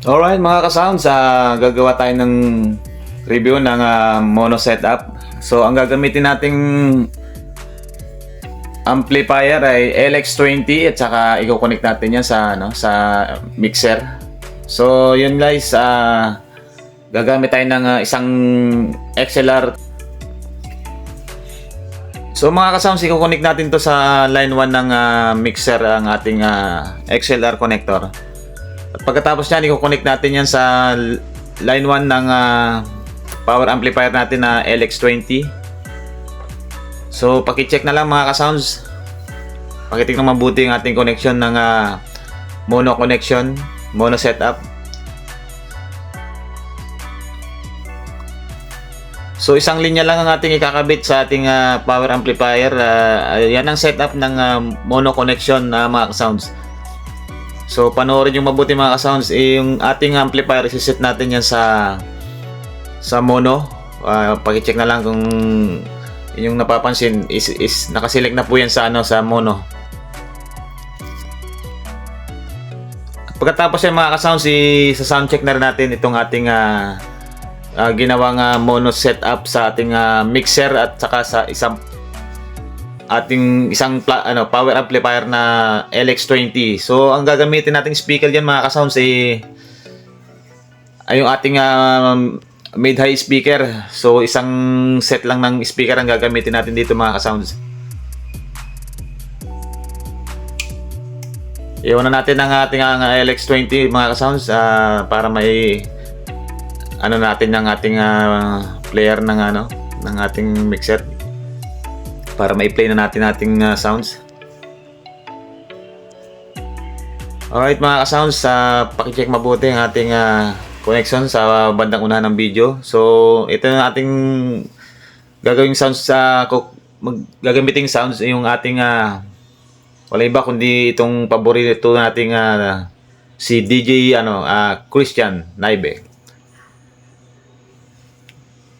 Alright mga ka-sounds, ah, gagawa tayo ng review ng ah, mono setup. So ang gagamitin nating amplifier ay LX20 at saka i-connect natin yan sa ano sa mixer. So yun guys, ah gagamit tayo ng ah, isang XLR So mga ka-sounds, i-connect natin to sa line 1 ng ah, mixer ang ating ah, XLR connector. At pagkatapos niyan, i-connect natin yan sa line 1 ng ah, power amplifier natin na LX20. So, paki-check na lang mga ka-sounds. Pakitignan mabuti ang ating connection ng ah, mono connection, mono setup. So, isang linya lang ang ating ikakabit sa ating ah, power amplifier. Ah, yan ang setup ng ah, mono connection na mga ka-sounds. So, panoorin yung mabuti mga ka-sounds. Eh, yung ating amplifier, isiset natin yan sa sa mono. Uh, pakicheck na lang kung yung napapansin is, is nakaselect na po yan sa ano sa mono. At Pagkatapos yan mga ka-sounds, i- sa sound check na rin natin itong ating ah, ah, ginawang ah, mono setup sa ating ah, mixer at saka sa isang ating isang ano power amplifier na LX20. So ang gagamitin nating speaker diyan mga ka-sounds eh ay yung ating um, mid-high speaker. So isang set lang ng speaker ang gagamitin natin dito mga ka-sounds. Iwan na natin ang ating ang LX20 mga ka-sounds ah, para may ano natin ng ating ah, player ng ano ng ating mixer para ma-play na natin ating uh, sounds. Alright mga ka-sounds, uh, pakicheck mabuti ang ating uh, connection sa bandang unahan ng video. So, ito na ating gagawing sounds sa uh, mag, gagamiting sounds yung ating uh, wala iba kundi itong paborito nating uh, si DJ ano uh, Christian Naibe.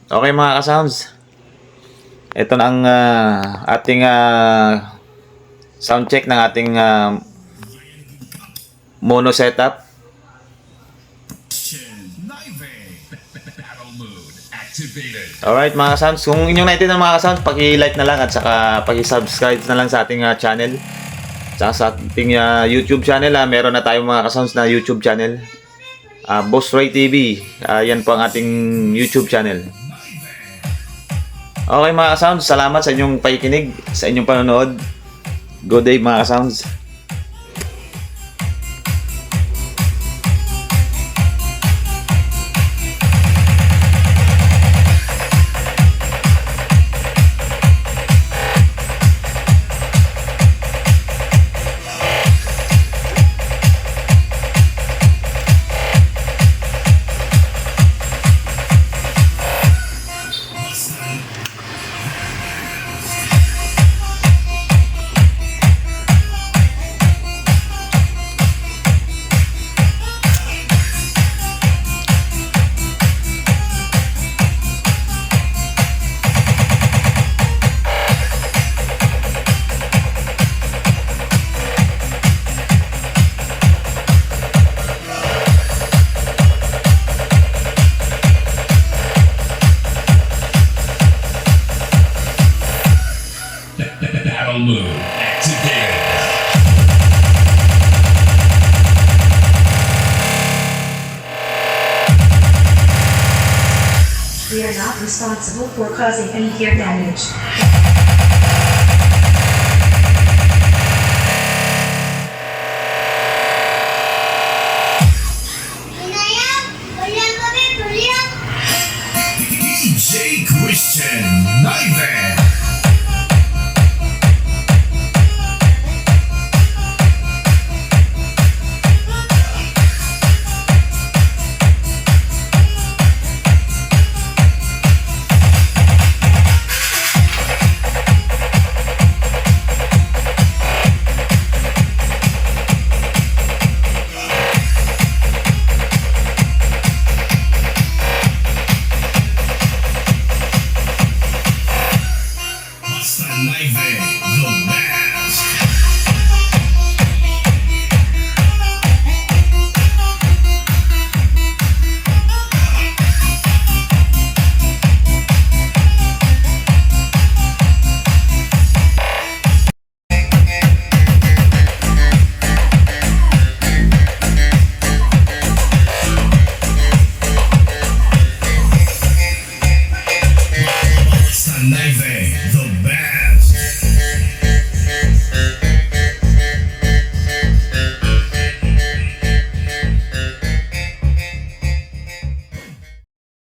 Okay mga ka-sounds, ito na ang ah, ating ah, sound check ng ating ah, mono setup. Alright mga sounds, kung inyong natin ng mga sounds, paki-like na lang at saka paki-subscribe na lang sa ating ah, channel. Saka sa ating ah, YouTube channel, ah, meron na tayong mga sounds na YouTube channel. Ah, Boss Ray TV, ah, yan po ang ating YouTube channel. Okay mga sounds, salamat sa inyong pakikinig, sa inyong panonood. Good day mga sounds. Battle mode activated. We are not responsible for causing any ear damage. DJ Christian Knife